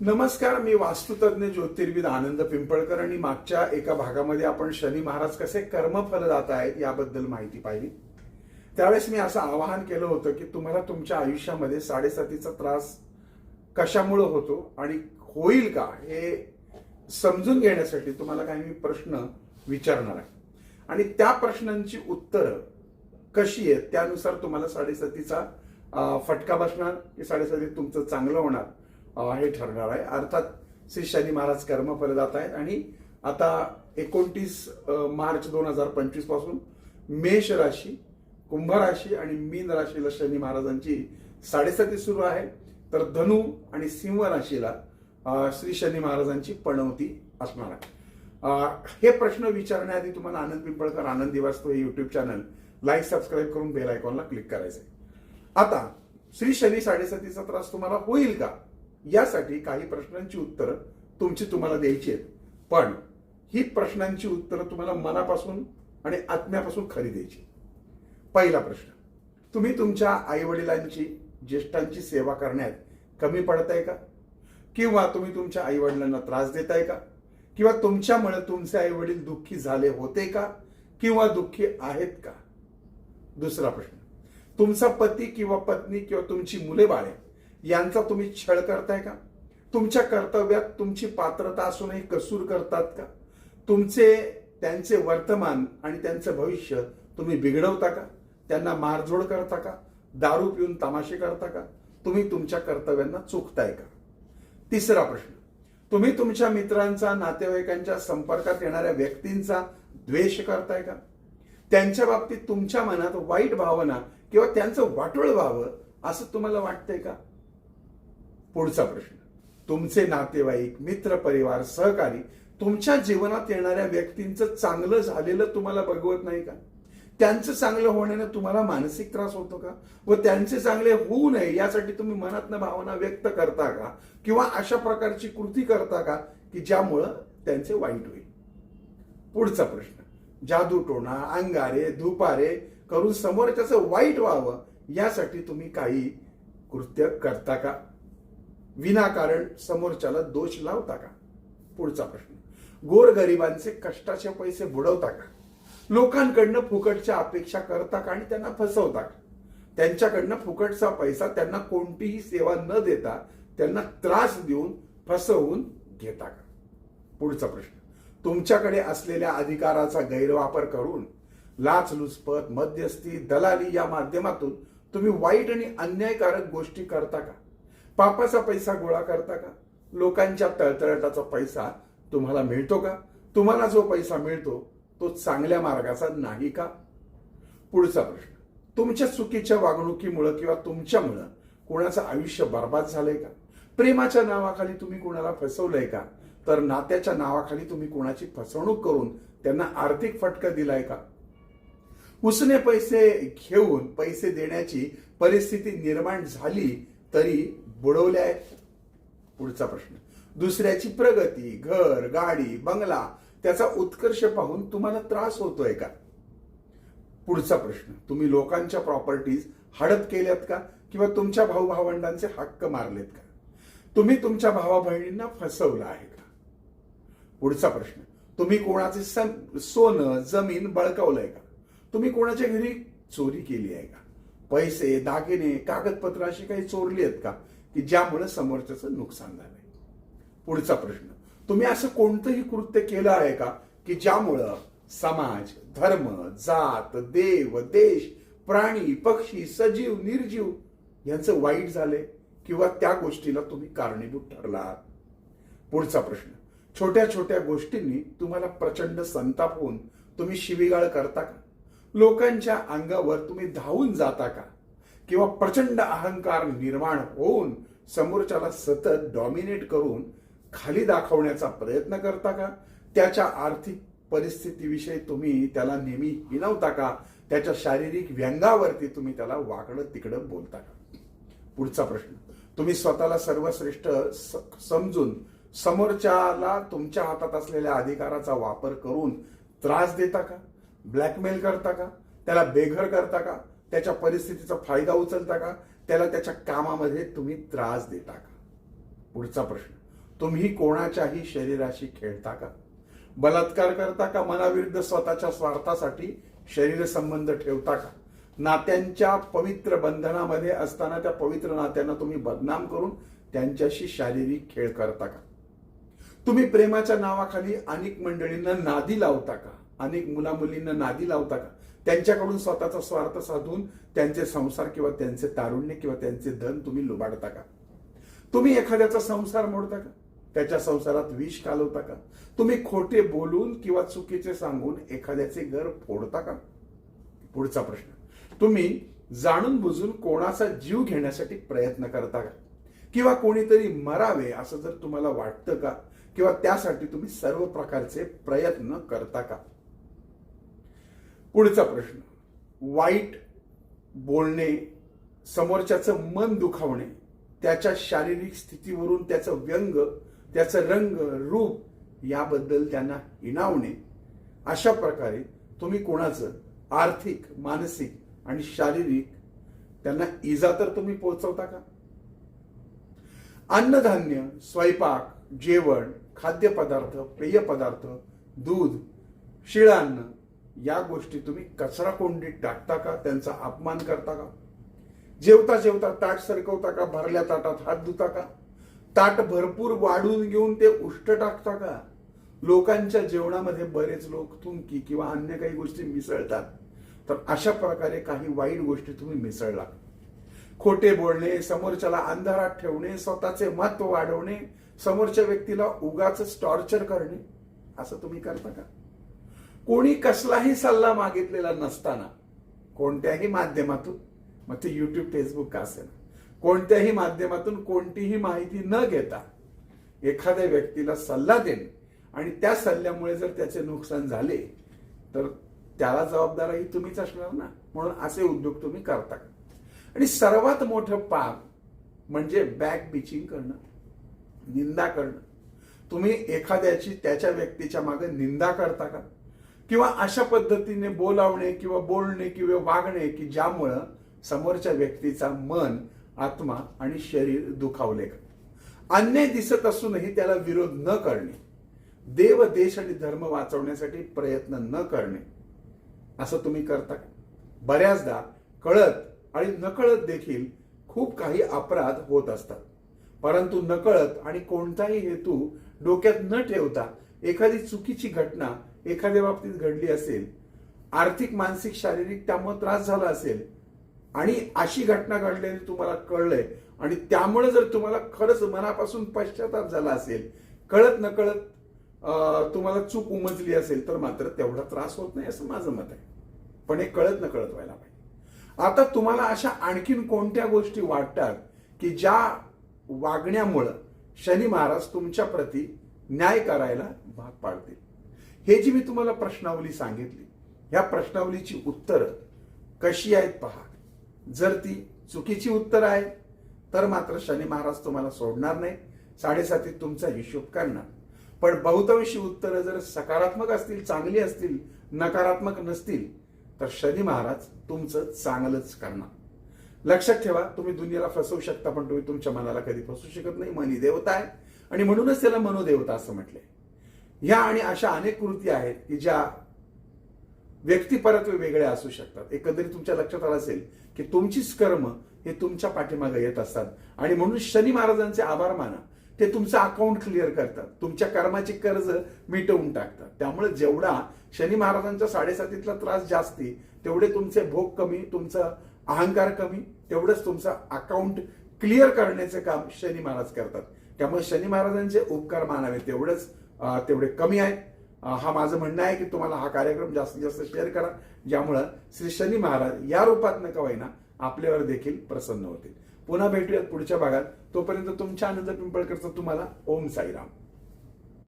नमस्कार मी वास्तुतज्ञ ज्योतिर्विद आनंद पिंपळकर आणि मागच्या एका भागामध्ये आपण शनी महाराज कसे कर्मफल जात आहेत याबद्दल माहिती पाहिली. त्यावेळेस मी असं आवाहन केलं होतं की तुम्हाला तुमच्या आयुष्यामध्ये साडेसातीचा त्रास कशामुळं होतो आणि होईल का हे समजून घेण्यासाठी तुम्हाला काही मी प्रश्न विचारणार आहे. आणि त्या प्रश्नांची उत्तरं कशी आहेत त्यानुसार तुम्हाला साडेसातीचा फटका बसणार की साडेसातीत तुमचं चांगलं होणार. हे ठरणार आहे. अर्थात श्री शनी महाराज कर्मफल जात आहेत आणि आता एकोणतीस मार्च दोन हजार पंचवीसपासून मेष राशी कुंभ राशी आणि मीन राशीला शनी महाराजांची साडेसाती सुरू आहे. तर धनु आणि सिंह राशीला श्री शनी महाराजांची पणवती असणार आहे. हे प्रश्न विचारण्याआधी तुम्हाला आनंद पिंपळकर आनंदी वाचतो हे युट्यूब चॅनल लाईक सबस्क्राईब करून बेल आयकॉनला क्लिक करायचं आहे आता श्री शनी साडेसातीचा त्रास तुम्हाला होईल का? यासाठी काही प्रश्नांची उत्तरं तुमची तुम्हाला द्यायची आहेत. पण ही प्रश्नांची उत्तरं तुम्हाला मनापासून आणि आत्म्यापासून खरी द्यायची पहिला प्रश्न तुम्ही तुमच्या आईवडिलांची ज्येष्ठांची सेवा करण्यात कमी पडताय का? किंवा तुम्ही तुमच्या आईवडिलांना त्रास देताय का? किंवा तुमच्यामुळे तुमचे आईवडील दुःखी झाले होते का? किंवा दुःखी आहेत का? दुसरा प्रश्न तुमचा पती किंवा पत्नी किंवा तुमची मुले बाळे यांचा तुम्ही छळ करताय का? तुमच्या कर्तव्यात तुमची पात्रता असूनही कसूर करतात का? तुमचे त्यांचे वर्तमान आणि त्यांचं भविष्य तुम्ही बिघडवता का? त्यांना मारझोड करता का? दारू पिऊन तमाशे करता का? तुम्ही तुमच्या कर्तव्यांना चुकताय का? तिसरा प्रश्न. तुम्ही तुमच्या मित्रांचा नातेवाईकांच्या संपर्कात येणाऱ्या व्यक्तींचा द्वेष करताय का? त्यांच्या बाबतीत तुमच्या मनात वाईट भावना किंवा त्यांचं वाटोळ व्हावं असं तुम्हाला वाटतंय का? पुढचा प्रश्न. तुमचे नातेवाईक मित्र परिवार सहकारी तुमच्या जीवनात येणाऱ्या व्यक्तींचं चांगलं झालेलं तुम्हाला बघवत नाही का? त्यांचं चांगलं होण्याने तुम्हाला मानसिक त्रास होतो का? व त्यांचे चांगले होऊ नये यासाठी तुम्ही मनातनं भावना व्यक्त करता का? किंवा अशा प्रकारची कृती करता का की ज्यामुळं त्यांचे वाईट होईल? पुढचा प्रश्न. जादूटोणा अंगारे धुपारे करून समोरच्याचं वाईट व्हावं यासाठी तुम्ही काही कृत्य करता का? विनाकारण समोरच्याला दोष लावता का? पुढचा प्रश्न. गोरगरिबांचे कष्टाचे पैसे बुडवता का? लोकांकडनं फुकटच्या अपेक्षा करता का आणि त्यांना फसवता का? त्यांच्याकडनं फुकटचा पैसा त्यांना कोणतीही सेवा न देता त्यांना त्रास देऊन फसवून घेता का? पुढचा प्रश्न. तुमच्याकडे असलेल्या अधिकाराचा गैरवापर करून लाचलुचपत मध्यस्थी दलाली या माध्यमातून तुम्ही वाईट आणि अन्यायकारक गोष्टी करता का? पापाचा पैसा गोळा करता का? लोकांच्या तळतळटाचा पैसा तुम्हाला मिळतो का? तुम्हाला जो पैसा मिळतो तो चांगल्या मार्गाचा नाही का? पुढचा प्रश्न. तुमच्या चुकीच्या वागणुकीमुळं किंवा तुमच्यामुळं कोणाचं आयुष्य बर्बाद झालंय का? प्रेमाच्या नावाखाली तुम्ही कोणाला फसवलंय का? तर नात्याच्या नावाखाली तुम्ही कोणाची फसवणूक करून त्यांना आर्थिक फटका दिलाय का? उसने पैसे घेऊन पैसे देण्याची परिस्थिती निर्माण झाली तरी बुडवल्या आहेत? पुढचा प्रश्न. दुसऱ्याची प्रगती घर गाडी बंगला त्याचा उत्कर्ष पाहून तुम्हाला त्रास होतोय का? पुढचा प्रश्न. तुम्ही लोकांच्या प्रॉपर्टीज हडप केल्यात का? किंवा तुमच्या भाऊ भावंडांचे हक्क मारलेत का? तुम्ही तुमच्या भावा बहिणींना फसवलं आहे का? पुढचा प्रश्न. तुम्ही कोणाचे सं- सोनं जमीन बळकावलंय का? तुम्ही कोणाच्या घरी चोरी केली आहे का? पैसे दागिने कागदपत्र अशी काही चोरली आहेत का? की ज्यामुळं समोरच्याचं नुकसान झालंय. पुढचा प्रश्न. तुम्ही असं कोणतंही कृत्य केलं आहे का? की ज्यामुळं समाज धर्म जात देव देश प्राणी पक्षी सजीव निर्जीव यांचं वाईट झाले किंवा त्या गोष्टीला तुम्ही कारणीभूत ठरलात? पुढचा प्रश्न. छोट्या छोट्या गोष्टींनी तुम्हाला प्रचंड संताप होऊन तुम्ही शिवीगाळ करता का? लोकांच्या अंगावर तुम्ही धावून जाता का? किंवा प्रचंड अहंकार निर्माण होऊन समोरच्याला सतत डॉमिनेट करून खाली दाखवण्याचा प्रयत्न करता का? त्याच्या आर्थिक परिस्थितीविषयी तुम्ही त्याला नेहमी हिनवता का? त्याच्या शारीरिक व्यंगावरती तुम्ही त्याला वाकडं तिकडं बोलता का? पुढचा प्रश्न. तुम्ही स्वतःला सर्वश्रेष्ठ स- समजून समोरच्याला तुमच्या हातात असलेल्या अधिकाराचा वापर करून त्रास देता का? ब्लॅकमेल करता का? त्याला बेघर करता का? त्याच्या परिस्थितीचा फायदा उचलता का? त्याला त्याच्या कामामध्ये तुम्ही त्रास देता का? पुढचा प्रश्न. तुम्ही कोणाच्याही शरीराशी खेळता का? बलात्कार करता का? मनाविरुद्ध स्वतःच्या स्वार्थासाठी शरीर संबंध ठेवता का? नात्यांच्या पवित्र बंधनामध्ये असताना त्या पवित्र नात्यांना तुम्ही बदनाम करून त्यांच्याशी शारीरिक खेळ करता का? तुम्ही प्रेमाच्या नावाखाली अनेक मंडळींना नादी लावता का? अनेक मुला मुलींना नादी लावता का? त्यांच्याकडून स्वतःचा स्वार्थ साधून त्यांचे संसार किंवा त्यांचे तारुण्य किंवा त्यांचे धन तुम्ही लुबाडता का? तुम्ही एखाद्याचा संसार मोडता का? त्याच्या संसारात विष कालवता का? तुम्ही खोटे बोलून किंवा चुकीचे सांगून एखाद्याचे घर फोडता का? पुढचा प्रश्न. तुम्ही जाणून बुजून कोणाचा जीव घेण्यासाठी प्रयत्न करता का? किंवा कोणीतरी मरावे असं जर तुम्हाला वाटतं का? किंवा त्यासाठी तुम्ही सर्व प्रकारचे प्रयत्न करता का? पुढचा प्रश्न. वाईट बोलणे समोरच्याचं मन दुखावणे त्याच्या शारीरिक स्थितीवरून त्याचं व्यंग त्याचं रंग रूप याबद्दल त्यांना हिणावणे. अशा प्रकारे तुम्ही कोणाचं आर्थिक मानसिक आणि शारीरिक त्यांना इजा तर तुम्ही पोहोचवता का? अन्नधान्य स्वयंपाक जेवण खाद्यपदार्थ पेय पदार्थ दूध शिळान्न या गोष्टी तुम्ही कचरा कोंडीत टाकता का? त्यांचा अपमान करता का? जेवता जेवता ताट सरकवता का? भरल्या ताटात हात धुता का? ताट भरपूर वाढून घेऊन ते उष्ट टाकता का? लोकांच्या जेवणामध्ये बरेच लोक थुंकी किंवा अन्य काही गोष्टी मिसळतात. तर अशा प्रकारे काही वाईट गोष्टी तुम्ही मिसळला. खोटे बोलणे समोरच्याला अंधारात ठेवणे स्वतःचे महत्त्व वाढवणे समोरच्या व्यक्तीला उगाच टॉर्चर करणे असं तुम्ही करता का? कोणी कसलाही सल्ला मागितलेला नसताना कोणत्याही माध्यमातून मग ते युट्यूब फेसबुक का असेल कोणत्याही माध्यमातून कोणतीही माहिती न घेता एखाद्या व्यक्तीला सल्ला देणे आणि त्या सल्ल्यामुळे जर त्याचे नुकसान झाले तर त्याला जबाबदारही तुम्हीच असणार ना. म्हणून असे उद्योग तुम्ही करता. आणि सर्वात मोठं पाप म्हणजे बॅक बिचिंग करणं निंदा करणं. तुम्ही एखाद्याची त्याच्या व्यक्तीच्या मागे निंदा करता का? किंवा अशा पद्धतीने बोलावणे किंवा बोलणे किंवा वागणे की ज्यामुळं समोरच्या व्यक्तीचा मन आत्मा आणि शरीर दुखावले. का अन्याय दिसत असूनही त्याला विरोध न करणे. देव देश आणि धर्म वाचवण्यासाठी प्रयत्न न करणे. असं तुम्ही करता बऱ्याचदा कळत आणि नकळत देखील खूप काही अपराध होत असतात. परंतु नकळत आणि कोणताही हेतू डोक्यात न ठेवता एखादी चुकीची घटना एखाद्या बाबतीत घडली असेल आर्थिक मानसिक शारीरिक त्यामुळे त्रास झाला असेल आणि अशी घटना घडलेली तुम्हाला कळलंय आणि त्यामुळे जर तुम्हाला खरंच मनापासून पश्चाताप झाला असेल कळत नकळत तुम्हाला चूक उमजली असेल तर मात्र तेवढा त्रास होत नाही असं माझं मत आहे. पण हे कळत नकळत व्हायला पाहिजे. आता तुम्हाला अशा आणखीन कोणत्या गोष्टी वाटतात की ज्या वागण्यामुळं शनी महाराज तुमच्या प्रती न्याय करायला भाग पाडतील? हे जी मी तुम्हाला प्रश्नावली सांगितली ह्या प्रश्नावलीची उत्तरं कशी आहेत पहा. जर ती चुकीची उत्तर आहे तर मात्र शनी महाराज तुम्हाला सोडणार नाही. साडेसातीत तुमचा हिशोब करणार. पण बहुतांशी उत्तरं जर सकारात्मक असतील चांगली असतील नकारात्मक नसतील तर शनी महाराज तुमचं चांगलंच करणार. लक्षात ठेवा तुम्ही दुनियेला फसवू शकता पण तुम्ही तुमच्या मनाला कधी फसवू शकत नाही. मनी देवता आहे. आणि म्हणूनच त्याला मनोदेवता असं म्हटलंय. ह्या आणि अशा अनेक कृती आहेत की ज्या व्यक्तिपरत्वे वेगळ्या असू शकतात. एकंदरीत तुमच्या लक्षात आलं असेल की तुमचीच कर्म हे तुमच्या पाठीमागे येत असतात. आणि म्हणून शनी महाराजांचे आभार माना. ते तुमचं अकाउंट क्लिअर करतात. तुमच्या कर्माची कर्ज मिटवून टाकतात. त्यामुळे जेवढा शनी महाराजांच्या साडेसातीतला त्रास जास्ती तेवढे तुमचे भोग कमी तुमचा अहंकार कमी तेवढंच तुमचं अकाउंट क्लिअर करण्याचे काम शनी महाराज करतात. त्यामुळे शनी महाराजांचे उपकार मानावे तेवढंच तेवढे कमी आहेत हा माझं म्हणणं आहे की तुम्हाला हा कार्यक्रम जास्तीत जास्त शेअर करा. ज्यामुळं श्री शनी महाराज या रूपात न कवायना आपल्यावर देखील प्रसन्न होतील. पुन्हा भेटूयात पुढच्या भागात. तोपर्यंत तुमच्या आनंद पिंपळकरचा तुम्हाला ओम साईराम.